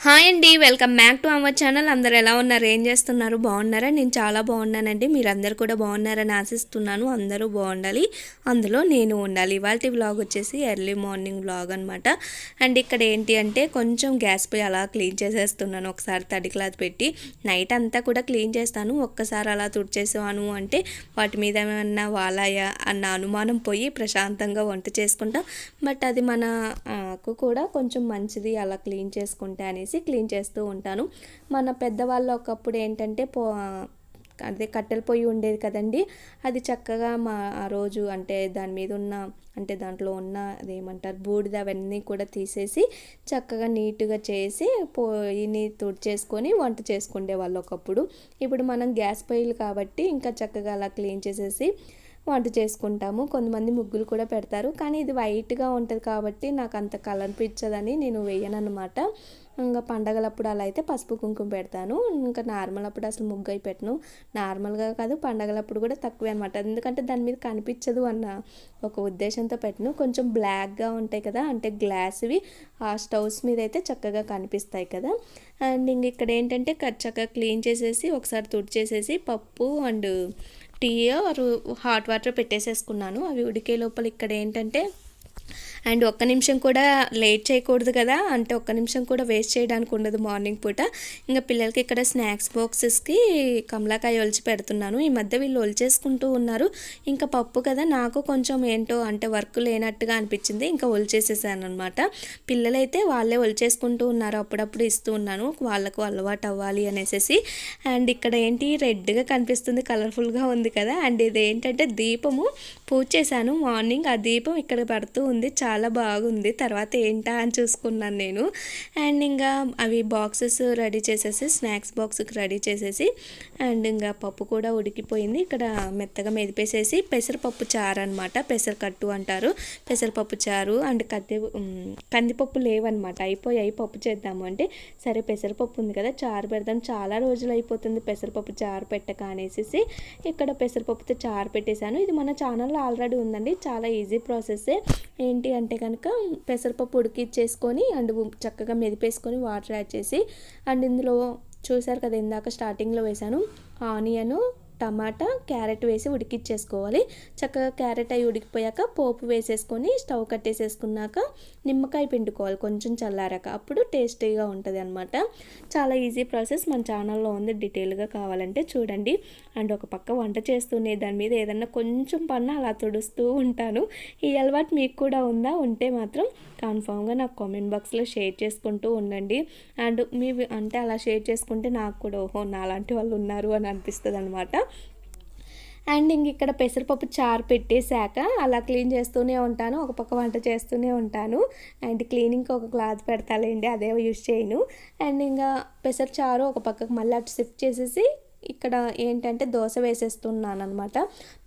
Hi అండి welcome back to our channel. అందరు ఎలా ఉన్నారు? ఏం చేస్తున్నారు? బాగున్నారా? నేను చాలా బాగున్నానండి. మీరందరూ కూడా బాగున్నారని ఆశిస్తున్నాను. అందరూ బాగుండాలి. అందులో నేను ఉండాలి. ఇవాళ వ్లాగ్ వచ్చేసి ఎర్లీ మార్నింగ్ వ్లాగ్ అనమాట అండ్ ఇక్కడ ఏంటి అంటే కొంచెం గ్యాస్ పోయి అలా క్లీన్ చేసేస్తున్నాను. ఒకసారి తడి క్లాత్ పెట్టి నైట్ అంతా కూడా క్లీన్ చేస్తాను. ఒక్కసారి అలా తుడిచేసాను అంటే వాటి మీద ఏమన్నా వాలాయా అన్న అనుమానం పోయి ప్రశాంతంగా వంట చేసుకుంటాం. బట్ అది మనకు కూడా కొంచెం మంచిది అలా క్లీన్ చేసుకుంటే అని అనేసి క్లీన్ చేస్తూ ఉంటాను. మన పెద్దవాళ్ళు ఒకప్పుడు ఏంటంటే పో అదే కట్టెల పొయ్యి ఉండేది కదండి. అది చక్కగా మా ఆ రోజు అంటే దాని మీద ఉన్న అంటే దాంట్లో ఉన్న అదేమంటారు బూడిద అవన్నీ కూడా తీసేసి చక్కగా నీట్గా చేసి పొయ్యిని తుడిచేసుకొని వంట చేసుకునే వాళ్ళు ఒకప్పుడు. ఇప్పుడు మనం గ్యాస్ పొయ్యిలు కాబట్టి ఇంకా చక్కగా అలా క్లీన్ చేసేసి వంట చేసుకుంటాము. కొంతమంది ముగ్గులు కూడా పెడతారు. కానీ ఇది వైట్గా ఉంటుంది కాబట్టి నాకు అంత కలర్ పిచ్చదని నేను వేయను అనమాట ఇంకా పండగలప్పుడు అలా అయితే పసుపు కుంకుమ పెడతాను. ఇంకా నార్మల్ అప్పుడు అసలు ముగ్గు అయి పెట్టను. నార్మల్గా కాదు పండగలప్పుడు కూడా తక్కువే అనమాట ఎందుకంటే దాని మీద కనిపించదు అన్న ఒక ఉద్దేశంతో పెట్టను. కొంచెం బ్లాక్గా ఉంటాయి కదా అంటే గ్లాస్వి ఆ స్టవ్స్ మీద అయితే చక్కగా కనిపిస్తాయి కదా. అండ్ ఇంక ఇక్కడ ఏంటంటే చక్కగా క్లీన్ చేసేసి ఒకసారి తుడిచేసేసి పప్పు అండ్ టీ హాట్ వాటర్ పెట్టేసేసుకున్నాను. అవి ఉడికే లోపల ఇక్కడ ఏంటంటే అండ్ ఒక్క నిమిషం కూడా లేట్ చేయకూడదు కదా. అంటే ఒక్క నిమిషం కూడా వేస్ట్ చేయడానికి ఉండదు మార్నింగ్ పూట. ఇంకా పిల్లలకి ఇక్కడ స్నాక్స్ బాక్సెస్కి కమలాకాయ ఒలిచి పెడుతున్నాను. ఈ మధ్య వీళ్ళు ఒలిచేసుకుంటూ ఉన్నారు. ఇంకా పప్పు కదా. నాకు కొంచెం ఏంటో అంటే వర్క్ లేనట్టుగా అనిపించింది. ఇంకా ఒలిచేసేసాను అనమాట పిల్లలైతే వాళ్ళే ఒలిచేసుకుంటూ ఉన్నారు. అప్పుడప్పుడు ఇస్తూ ఉన్నాను. వాళ్ళకు అలవాటు అవ్వాలి అనేసి అండ్ ఇక్కడ ఏంటి? రెడ్గా కనిపిస్తుంది. కలర్ఫుల్గా ఉంది కదా. అండ్ ఇది ఏంటంటే దీపము. పూజ చేశాను. మార్నింగ్ ఆ దీపం ఇక్కడ పడుతూ ఉంది. చాలా బాగుంది. తర్వాత ఏంటా అని చూసుకున్నాను నేను. అండ్ ఇంకా అవి బాక్సెస్ రెడీ చేసేసి స్నాక్స్ బాక్స్కి రెడీ చేసేసి అండ్ ఇంకా పప్పు కూడా ఉడికిపోయింది. ఇక్కడ మెత్తగా మెదిపేసేసి పెసరపప్పు చారు అనమాట పెసరకట్టు అంటారు. పెసరపప్పు చారు అండ్ కత్తి కందిపప్పు లేవన్నమాట. అయిపోయాయి పప్పు చేద్దాము అంటే సరే పెసరపప్పు ఉంది కదా చారు పెడదాం. చాలా రోజులు అయిపోతుంది పెసరపప్పు చారు పెట్టక అనేసి ఇక్కడ పెసరపప్పుతో చారు పెట్టేశాను. ఇది మన ఛానల్లో ఆల్రెడీ ఉందండి. చాలా ఈజీ ప్రాసెస్సే ఏంటి అంటే కనుక పెసరపప్పు ఉడికిచ్చేసుకొని అండ్ చక్కగా మెదిపేసుకొని వాటర్ యాడ్ చేసి అండ్ ఇందులో చూసారు కదా ఇందాక స్టార్టింగ్లో వేసాను ఆనియను టమాటా క్యారెట్ వేసి ఉడికిచ్చేసుకోవాలి. చక్కగా క్యారెట్ అవి ఉడికిపోయాక పోపు వేసేసుకొని స్టవ్ కట్టేసేసుకున్నాక నిమ్మకాయ పిండుకోవాలి కొంచెం చల్లారాక. అప్పుడు టేస్టీగా ఉంటుంది అనమాట చాలా ఈజీ ప్రాసెస్. మన ఛానల్లో ఉంది. డీటెయిల్గా కావాలంటే చూడండి. అండ్ ఒక పక్క వంట చేస్తూనే దాని మీద ఏదన్నా కొంచెం పన్న అలా తుడుస్తూ ఉంటాను. ఈ అలవాటు మీకు కూడా ఉందా? ఉంటే మాత్రం కన్ఫామ్గా నాకు కామెంట్ బాక్స్లో షేర్ చేసుకుంటూ ఉండండి. అండ్ మీ అంటే అలా షేర్ చేసుకుంటే నాకు కూడా ఓహో నాలాంటి వాళ్ళు ఉన్నారు అని అనిపిస్తుంది అనమాట అండ్ ఇంక ఇక్కడ పెసరపప్పు చారు పెట్టేశాక అలా క్లీన్ చేస్తూనే ఉంటాను. ఒక పక్క వంట చేస్తూనే ఉంటాను. అండ్ క్లీనింగ్కి ఒక క్లాత్ పెడతాలేండి అదే యూజ్ చేయను. అండ్ ఇంకా పెసర చారు ఒక పక్కకు మళ్ళీ అటు షిఫ్ట్ చేసేసి ఇక్కడ ఏంటంటే దోశ వేసేస్తున్నాను అనమాట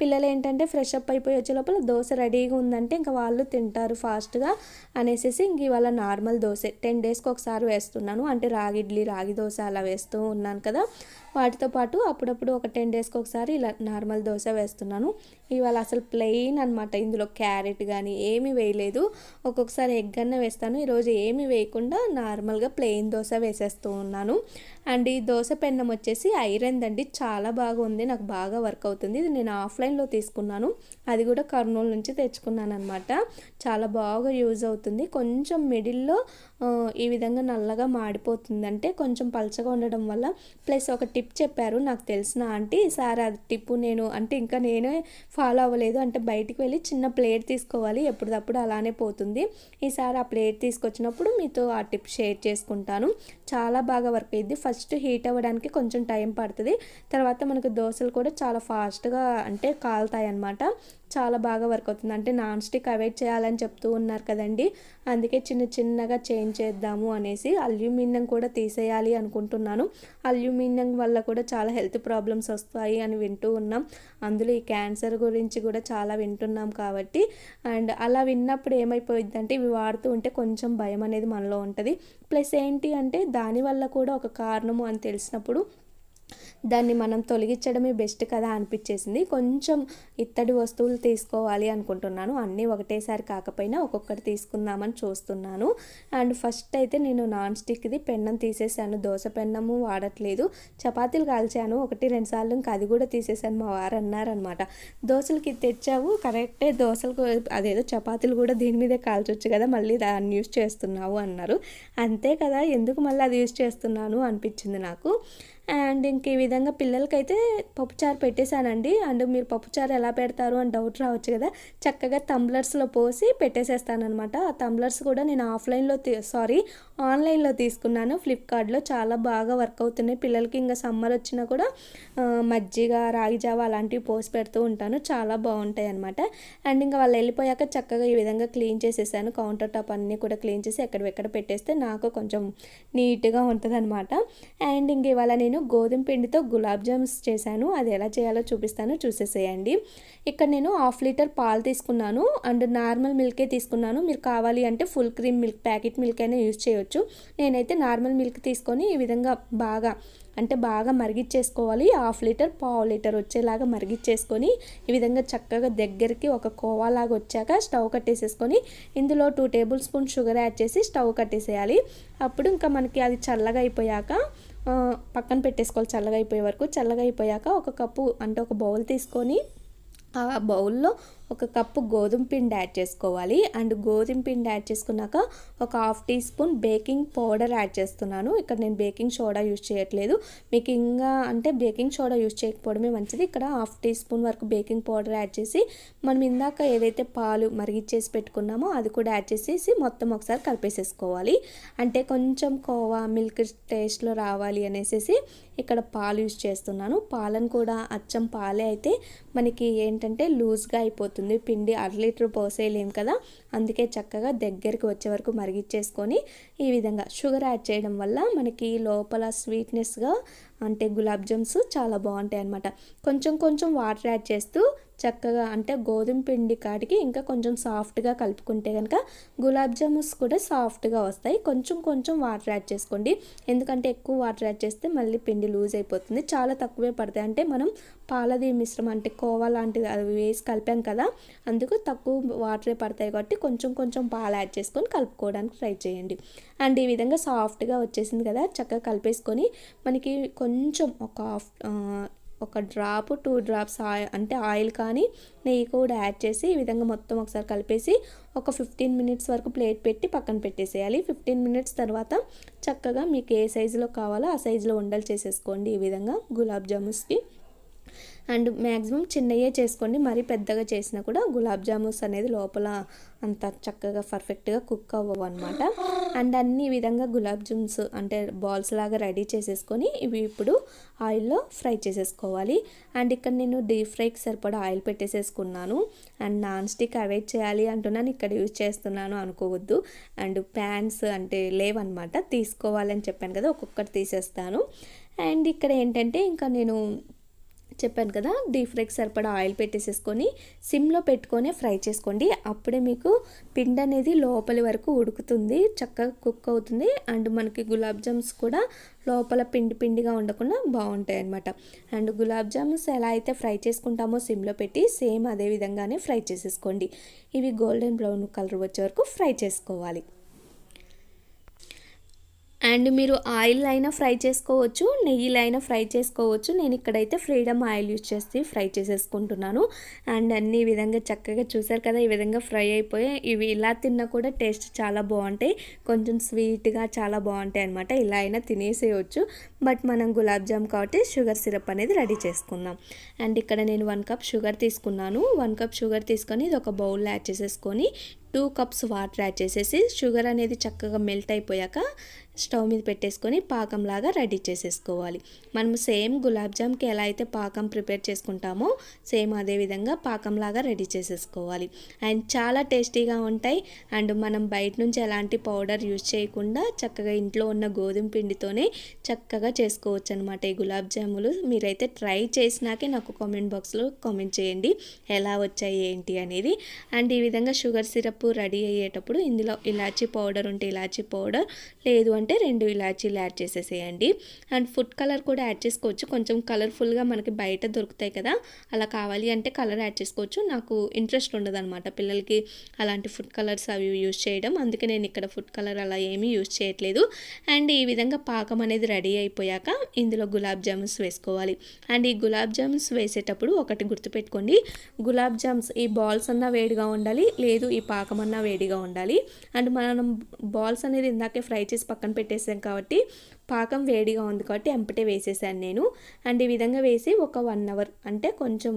పిల్లలు ఏంటంటే ఫ్రెష్ అప్ అయిపోయి వచ్చే లోపల దోశ రెడీగా ఉందంటే ఇంకా వాళ్ళు తింటారు ఫాస్ట్గా అనేసి ఇంక ఇవాళ నార్మల్ దోశ. టెన్ డేస్కి ఒకసారి వేస్తున్నాను. అంటే రాగి ఇడ్లీ రాగి దోశ అలా వేస్తూ ఉన్నాను కదా. వాటితో పాటు అప్పుడప్పుడు ఒక టెన్ డేస్కి ఒకసారి ఇలా నార్మల్ దోశ వేస్తున్నాను. ఇవాళ అసలు ప్లెయిన్ అనమాట ఇందులో క్యారెట్ కానీ ఏమీ వేయలేదు. ఒక్కొక్కసారి ఎగ్ అన్న వేస్తాను. ఈరోజు ఏమీ వేయకుండా నార్మల్గా ప్లెయిన్ దోశ వేసేస్తూ ఉన్నాను. అండ్ ఈ దోశ పెన్నం వచ్చేసి ఐరన్ అండి చాలా బాగుంది. నాకు బాగా వర్క్ అవుతుంది. ఇది నేను ఆఫ్లైన్లో తీసుకున్నాను. అది కూడా కర్నూలు నుంచి తెచ్చుకున్నాను అనమాట చాలా బాగా యూజ్ అవుతుంది. కొంచెం మిడిల్లో ఈ విధంగా నల్లగా మాడిపోతుంది అంటే కొంచెం పలచగా ఉండడం వల్ల ప్లస్ ఒక టిప్ చెప్పారు. నాకు తెలిసిన ఆంటీ సార్ అది టిప్పు నేను అంటే ఇంకా నేనే ఫాలో అవ్వలేదు. అంటే బయటికి వెళ్ళి చిన్న ప్లేట్ తీసుకోవాలి. ఎప్పటిదప్పుడు అలానే పోతుంది. ఈసారి ఆ ప్లేట్ తీసుకొచ్చినప్పుడు మీతో ఆ టిప్ షేర్ చేసుకుంటాను. చాలా బాగా వర్క్ అయ్యింది ఫస్ట్ హీట్ అవ్వడానికి కొంచెం టైం పడుతుంది. తర్వాత మనకు దోశలు కూడా చాలా ఫాస్ట్గా అంటే కాలుతాయి అన్నమాట చాలా బాగా వర్క్ అవుతుంది. అంటే నాన్ స్టిక్ అవాయిడ్ చేయాలని చెప్తూ ఉన్నారు కదండి. అందుకే చిన్న చిన్నగా చేంజ్ చేద్దాము అనేసి అల్యూమినియం కూడా తీసేయాలి అనుకుంటున్నాను. అల్యూమినియం వల్ల కూడా చాలా హెల్త్ ప్రాబ్లమ్స్ వస్తాయి అని వింటూ ఉన్నాం. అందులో ఈ క్యాన్సర్ గురించి కూడా చాలా వింటున్నాం కాబట్టి. అండ్ అలా విన్నప్పుడు ఏమైపోయిందంటే ఇవి వాడుతూ ఉంటే కొంచెం భయం అనేది మనలో ఉంటుంది. ప్లస్ ఏంటి అంటే దానివల్ల కూడా ఒక కారణము అని తెలిసినప్పుడు దాన్ని మనం తొలగించడమే బెస్ట్ కదా అనిపించేసింది. కొంచెం ఇత్తడి వస్తువులు తీసుకోవాలి అనుకుంటున్నాను. అన్నీ ఒకటేసారి కాకపోయినా ఒక్కొక్కటి తీసుకుందామని చూస్తున్నాను. అండ్ ఫస్ట్ అయితే నేను నాన్ స్టిక్ది పెన్నం తీసేసాను. దోశ పెన్నము వాడట్లేదు. చపాతీలు కాల్చాను. ఒకటి రెండు సార్లు ఇంకా అది కూడా తీసేసాను. మా వారు అన్నారనమాట దోశలకి తెచ్చావు. కరెక్టే దోశలకు అదేదో చపాతీలు కూడా దీని మీదే కాల్చొచ్చు కదా. మళ్ళీ దాన్ని యూస్ చేస్తున్నావు అన్నారు. అంతే కదా. ఎందుకు మళ్ళీ అది యూస్ చేస్తున్నాను? అనిపించింది నాకు. అండ్ ఇంక ఈ విధంగా పిల్లలకైతే పప్పుచారు పెట్టేశానండి. అండ్ మీరు పప్పుచారు ఎలా పెడతారు అని డౌట్ రావచ్చు కదా. చక్కగా తంబ్లర్స్లో పోసి పెట్టేసేస్తానమాట ఆ తంబ్లర్స్ కూడా నేను ఆఫ్లైన్లో సారీ ఆన్లైన్లో తీసుకున్నాను. ఫ్లిప్కార్ట్లో చాలా బాగా వర్క్ అవుతున్నాయి. పిల్లలకి ఇంకా సమ్మర్ వచ్చినా కూడా మజ్జిగ రాగి జావ అలాంటివి పోసి పెడుతూ ఉంటాను. చాలా బాగుంటాయి అనమాట అండ్ ఇంకా వాళ్ళు వెళ్ళిపోయాక చక్కగా ఈ విధంగా క్లీన్ చేసేసాను. కౌంటర్ టాప్ అన్నీ కూడా క్లీన్ చేసి ఎక్కడెక్కడ పెట్టేస్తే నాకు కొంచెం నీట్గా ఉంటుంది అనమాట అండ్ ఇంక ఇవాళ నేను గోధుమ పిండితో గులాబ్ జామ్స్ చేశాను. అది ఎలా చేయాలో చూపిస్తాను. చూసేసేయండి. ఇక్కడ నేను హాఫ్ లీటర్ పాలు తీసుకున్నాను. అండ్ నార్మల్ మిల్కే తీసుకున్నాను. మీరు కావాలి అంటే full cream milk packet milk అయినా యూజ్ చేయొచ్చు. నేనైతే నార్మల్ మిల్క్ తీసుకొని ఈ విధంగా బాగా అంటే బాగా మరిగిచ్చేసుకోవాలి. హాఫ్ లీటర్ పావు లీటర్ వచ్చేలాగా మరిగిచ్చేసుకొని ఈ విధంగా చక్కగా దగ్గరికి ఒక కోవాలాగా వచ్చాక స్టవ్ కట్టేసేసుకొని ఇందులో two tablespoon sugar add చేసి స్టవ్ కట్టేసేయాలి. అప్పుడు ఇంకా మనకి అది చల్లగా అయిపోయాక పక్కన పెట్టేసుకోవాలి. చల్లగా అయిపోయే వరకు. చల్లగా అయిపోయాక ఒక కప్పు అంటే ఒక బౌల్ తీసుకొని ఆ బౌల్లో ఒక కప్పు గోధుమ పిండి యాడ్ చేసుకోవాలి. అండ్ గోధుమ పిండి యాడ్ చేసుకున్నాక ఒక half teaspoon baking powder add చేస్తున్నాను. ఇక్కడ నేను బేకింగ్ సోడా యూజ్ చేయట్లేదు. మీకు ఇంకా అంటే బేకింగ్ సోడా యూజ్ చేయకపోవడమే మంచిది. ఇక్కడ హాఫ్ టీ స్పూన్ వరకు బేకింగ్ పౌడర్ యాడ్ చేసి మనం ఇందాక ఏదైతే పాలు మరిగిచ్చేసి పెట్టుకున్నామో అది కూడా యాడ్ చేసేసి మొత్తం ఒకసారి కలిపేసేసుకోవాలి. అంటే కొంచెం కోవా మిల్క్ టేస్ట్లో రావాలి అనేసి ఇక్కడ పాలు యూజ్ చేస్తున్నాను. పాలను కూడా అచ్చం పాలే అయితే మనకి ఏంటంటే లూజ్గా అయిపోతుంది. పిండి అర లీటర్ పోసేయలేం కదా? అందుకే చక్కగా దగ్గరికి వచ్చే వరకు మరిగిచ్చేసుకొని ఈ విధంగా షుగర్ యాడ్ చేయడం వల్ల మనకి లోపల స్వీట్నెస్గా అంటే గులాబ్ జామ్స్ చాలా బాగుంటాయి అన్నమాట కొంచెం కొంచెం వాటర్ యాడ్ చేస్తూ చక్కగా అంటే గోధుమ పిండి కాడికి ఇంకా కొంచెం సాఫ్ట్గా కలుపుకుంటే కనుక గులాబ్ జామున్స్ కూడా సాఫ్ట్గా వస్తాయి. కొంచెం కొంచెం వాటర్ యాడ్ చేసుకోండి. ఎందుకంటే ఎక్కువ వాటర్ యాడ్ చేస్తే మళ్ళీ పిండి లూజ్ అయిపోతుంది. చాలా తక్కువే పడతాయి. అంటే మనం పాలది మిశ్రమం అంటే కోవా లాంటిది అవి వేసి కలిపాం కదా అందుకు తక్కువ వాటరే పడతాయి కాబట్టి కొంచెం కొంచెం పాలు యాడ్ చేసుకొని కలుపుకోవడానికి ట్రై చేయండి. అండ్ ఈ విధంగా సాఫ్ట్గా వచ్చేసింది కదా చక్కగా కలిపేసుకొని మనకి కొంచెం ఒక హాఫ్ ఒక డ్రాప్ టూ డ్రాప్స్ ఆయిల్ అంటే ఆయిల్ కానీ నెయ్యి కూడా యాడ్ చేసి ఈ విధంగా మొత్తం ఒకసారి కలిపేసి ఒక ఫిఫ్టీన్ మినిట్స్ వరకు ప్లేట్ పెట్టి పక్కన పెట్టేసేయాలి. ఫిఫ్టీన్ మినిట్స్ తర్వాత చక్కగా మీకు ఏ సైజులో కావాలో ఆ సైజులో ఉండలు చేసేసుకోండి ఈ విధంగా గులాబ్ జామున్స్కి. అండ్ మ్యాక్సిమం చిన్నయే చేసుకోండి మరీ పెద్దగా చేసినా కూడా గులాబ్ జామున్స్ అనేది లోపల అంత చక్కగా పర్ఫెక్ట్గా కుక్ అవ్వవు అనమాట అండ్ అన్ని విధంగా గులాబ్ జామ్స్ అంటే బాల్స్ లాగా రెడీ చేసేసుకొని ఇవి ఇప్పుడు ఆయిల్లో ఫ్రై చేసేసుకోవాలి. అండ్ ఇక్కడ నేను డీప్ ఫ్రైకి సరిపడా ఆయిల్ పెట్టేసేసుకున్నాను. అండ్ నాన్ స్టిక్ అవాయిడ్ చేయాలి అంటున్నాను ఇక్కడ యూజ్ చేస్తున్నాను అనుకోవద్దు. అండ్ ప్యాన్స్ అంటే లేవన్నమాట తీసుకోవాలని చెప్పాను కదా ఒక్కొక్కటి తీసేస్తాను. అండ్ ఇక్కడ ఏంటంటే ఇంకా నేను చెప్పాను కదా డీప్ ఫ్రైకి సరిపడా ఆయిల్ పెట్టేసేసుకొని సిమ్లో పెట్టుకొని ఫ్రై చేసుకోండి. అప్పుడే మీకు పిండి అనేది లోపలి వరకు ఉడుకుతుంది చక్కగా కుక్ అవుతుంది. అండ్ మనకి గులాబ్ జామ్స్ కూడా లోపల పిండి పిండిగా ఉండకుండా బాగుంటాయి అనమాట అండ్ గులాబ్ జామున్స్ ఎలా అయితే ఫ్రై చేసుకుంటామో సిమ్లో పెట్టి సేమ్ అదే విధంగానే ఫ్రై చేసేసుకోండి. ఇవి గోల్డెన్ బ్రౌన్ కలర్ వచ్చే వరకు ఫ్రై చేసుకోవాలి. అండ్ మీరు ఆయిల్ అయినా ఫ్రై చేసుకోవచ్చు నెయ్యిలో అయినా ఫ్రై చేసుకోవచ్చు. నేను ఇక్కడైతే ఫ్రీడమ్ ఆయిల్ యూజ్ చేసి ఫ్రై చేసేసుకుంటున్నాను. అండ్ అన్ని ఈ విధంగా చక్కగా చూసారు కదా ఈ విధంగా ఫ్రై అయిపోయి ఇవి ఇలా తిన్నా కూడా టేస్ట్ చాలా బాగుంటాయి. కొంచెం స్వీట్గా చాలా బాగుంటాయి అనమాట ఇలా అయినా తినేసేయచ్చు. బట్ మనం గులాబ్ జామ్ కాబట్టి షుగర్ సిరప్ అనేది రెడీ చేసుకుందాం. అండ్ ఇక్కడ నేను వన్ కప్ షుగర్ తీసుకున్నాను. వన్ కప్ షుగర్ తీసుకొని ఇది ఒక బౌల్ యాడ్ చేసేసుకొని టూ కప్స్ వాటర్ యాడ్ చేసేసి షుగర్ అనేది చక్కగా మెల్ట్ అయిపోయాక స్టవ్ మీద పెట్టేసుకొని పాకంలాగా రెడీ చేసేసుకోవాలి. మనం సేమ్ గులాబ్ జామ్కి ఎలా అయితే పాకం ప్రిపేర్ చేసుకుంటామో సేమ్ అదే విధంగా పాకంలాగా రెడీ చేసేసుకోవాలి. అండ్ చాలా టేస్టీగా ఉంటాయి. అండ్ మనం బయట నుంచి ఎలాంటి పౌడర్ యూజ్ చేయకుండా చక్కగా ఇంట్లో ఉన్న గోధుమ పిండితోనే చక్కగా చేసుకోవచ్చు అనమాట ఈ గులాబ్ జాములు. మీరైతే ట్రై చేసినాకే నాకు కామెంట్ బాక్స్లో కామెంట్ చేయండి. ఎలా వచ్చాయి ఏంటి అనేది. అండ్ ఈ విధంగా షుగర్ సిరప్ రెడీ అయ్యేటప్పుడు ఇందులో ఇలాచీ పౌడర్ ఉంటే ఇలాచీ పౌడర్ లేదు అంటే రెండు ఇలాచీలు యాడ్ చేసేసేయండి. అండ్ ఫుడ్ కలర్ కూడా యాడ్ చేసుకోవచ్చు. కొంచెం కలర్ఫుల్గా మనకి బయట దొరుకుతాయి కదా అలా కావాలి అంటే కలర్ యాడ్ చేసుకోవచ్చు. నాకు ఇంట్రెస్ట్ ఉండదు అనమాట పిల్లలకి అలాంటి ఫుడ్ కలర్స్ అవి యూజ్ చేయడం. అందుకే నేను ఇక్కడ ఫుడ్ కలర్ అలా ఏమీ యూజ్ చేయట్లేదు. అండ్ ఈ విధంగా పాకం అనేది రెడీ అయిపోయాక ఇందులో గులాబ్ జామున్స్ వేసుకోవాలి. అండ్ ఈ గులాబ్ జామున్స్ వేసేటప్పుడు ఒకటి గుర్తుపెట్టుకోండి. గులాబ్ జామ్స్ ఈ బాల్స్ అన్నా వేడిగా ఉండాలి లేదు ఈ పాకం అన్నా వేడిగా ఉండాలి. అండ్ మనం బాల్స్ అనేది ఇందాకే ఫ్రై చేసి పక్కన పెట్టేసాం కాబట్టి పాకం వేడిగా ఉంది కాబట్టి ఎంపటే వేసేసాను నేను. అండ్ ఈ విధంగా వేసి ఒక వన్ అవర్ అంటే కొంచెం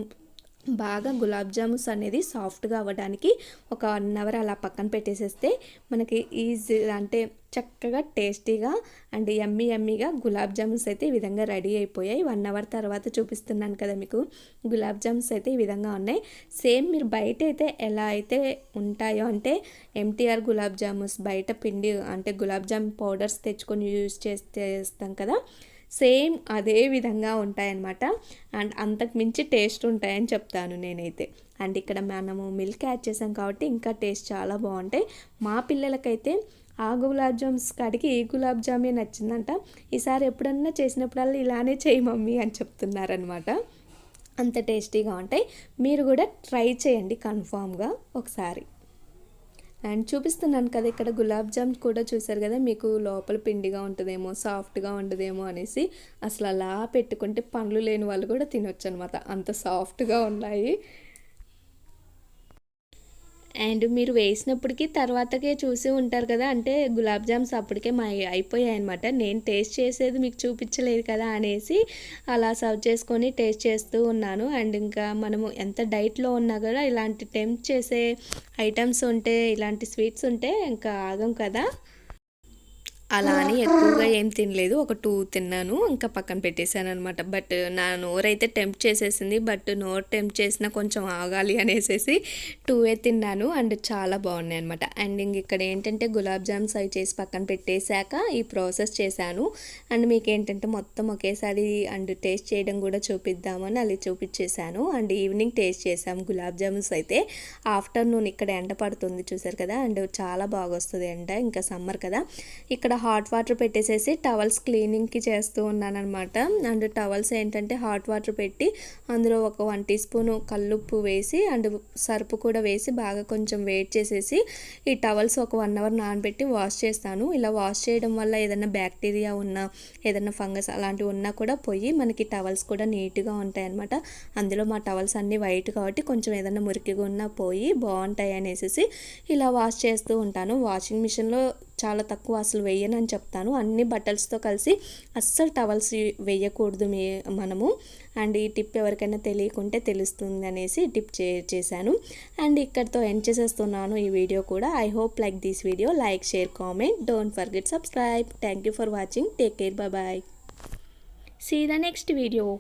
బాగా గులాబ్ జామున్స్ అనేది సాఫ్ట్గా అవ్వడానికి ఒక వన్ అవర్ అలా పక్కన పెట్టేసేస్తే మనకి ఈజీ అంటే చక్కగా టేస్టీగా అండ్ ఎమ్మీ ఎమ్మీగా గులాబ్ జామున్స్ అయితే ఈ విధంగా రెడీ అయిపోయాయి. వన్ అవర్ తర్వాత చూపిస్తున్నాను కదా మీకు. గులాబ్ జామున్స్ అయితే ఈ విధంగా ఉన్నాయి. సేమ్ మీరు బయట అయితే ఎలా అయితే ఉంటాయో అంటే ఎంటీఆర్ గులాబ్ జామున్స్ బయట పిండి అంటే గులాబ్ జామ్ పౌడర్స్ తెచ్చుకొని యూజ్ చేస్తాం కదా సేమ్ అదే విధంగా ఉంటాయన్నమాట. అండ్ అంతకు మించి టేస్ట్ ఉంటాయని చెప్తాను నేనైతే. అండ్ ఇక్కడ మనము మిల్క్ యాడ్ చేసాం కాబట్టి ఇంకా టేస్ట్ చాలా బాగుంటాయి. మా పిల్లలకైతే ఆ గులాబ్ జామ్స్ కాడికి ఈ గులాబ్ జామే నచ్చిందంట. ఈసారి ఎప్పుడన్నా చేసినప్పుడల్లా ఇలానే చేయి మమ్మీ అని చెప్తున్నారనమాట అంత టేస్టీగా ఉంటాయి. మీరు కూడా ట్రై చేయండి కన్ఫామ్గా ఒకసారి. అండ్ చూపిస్తున్నాను కదా ఇక్కడ గులాబ్ జామ్ కూడా చూసారు కదా మీకు లోపల పిండిగా ఉంటుందేమో సాఫ్ట్గా ఉండదేమో అనేసి. అసలు అలా పెట్టుకుంటే పండ్లు లేని వాళ్ళు కూడా తినొచ్చు అనమాట అంత సాఫ్ట్గా ఉన్నాయి. అండ్ మీరు వేసినప్పటికీ తర్వాతకే చూసి ఉంటారు కదా. అంటే గులాబ్ జామ్స్ అప్పటికే మా అయిపోయాయి అనమాట నేను టేస్ట్ చేసేది మీకు చూపించలేదు కదా అనేసి అలా సర్వ్ చేసుకొని టేస్ట్ చేస్తూ ఉన్నాను. అండ్ ఇంకా మనము ఎంత డైట్లో ఉన్నా కూడా ఇలాంటి టెంప్ట్ చేసే ఐటమ్స్ ఉంటే ఇలాంటి స్వీట్స్ ఉంటే ఇంకా ఆగం కదా. అలా అని ఎక్కువగా ఏం తినలేదు. ఒక టూ తిన్నాను ఇంకా పక్కన పెట్టేశాను అనమాట బట్ నా నోరైతే టెంప్ట్ చేసేసింది. బట్ నోరు టెంప్ట్ చేసినా కొంచెం ఆగాలి అనేసి టూవే తిన్నాను. అండ్ చాలా బాగున్నాయి అనమాట అండ్ ఇంక ఇక్కడ ఏంటంటే గులాబ్ జామ్స్ అవి చేసి పక్కన పెట్టేశాక ఈ ప్రాసెస్ చేశాను. అండ్ మీకు ఏంటంటే మొత్తం ఒకేసారి అండ్ టేస్ట్ చేయడం కూడా చూపిద్దామని అది చూపించేశాను. అండ్ ఈవినింగ్ టేస్ట్ చేసాము గులాబ్ జామున్స్ అయితే. ఆఫ్టర్నూన్ ఇక్కడ ఎండ పడుతుంది చూసారు కదా. అండ్ చాలా బాగా వస్తుంది ఎండ. ఇంకా సమ్మర్ కదా. ఇక్కడ హాట్ వాటర్ పెట్టేసేసి టవల్స్ క్లీనింగ్కి చేస్తూ ఉన్నానమాట అండ్ టవల్స్ ఏంటంటే హాట్ వాటర్ పెట్టి అందులో ఒక వన్ టీ స్పూన్ కల్లుప్పు వేసి అండ్ సరుపు కూడా వేసి బాగా కొంచెం వెయిట్ చేసేసి ఈ టవల్స్ ఒక వన్ అవర్ నానబెట్టి వాష్ చేస్తాను. ఇలా వాష్ చేయడం వల్ల ఏదైనా బ్యాక్టీరియా ఉన్నా ఏదైనా ఫంగస్ అలాంటివి ఉన్నా కూడా పోయి మనకి టవల్స్ కూడా నీట్గా ఉంటాయి అనమాట అందులో మా టవల్స్ అన్నీ వైట్ కాబట్టి కొంచెం ఏదైనా మురికిగా ఉన్నా పోయి బాగుంటాయి అనేసి ఇలా వాష్ చేస్తూ ఉంటాను. వాషింగ్ మిషన్లో చాలా తక్కువ అసలు వేయనని చెప్తాను. అన్ని బట్టల్స్తో కలిసి అస్సలు టవల్స్ వేయకూడదు మే మనము. అండ్ ఈ టిప్ ఎవరికైనా తెలియకుంటే తెలుస్తుంది అనేసి టిప్ చే చేశాను. అండ్ ఇక్కడితో ఎండ్ చేసేస్తున్నాను ఈ వీడియో కూడా. I hope like this video. Like share comment. Don't forget subscribe. Thank you for watching. Take care. Bye see the next video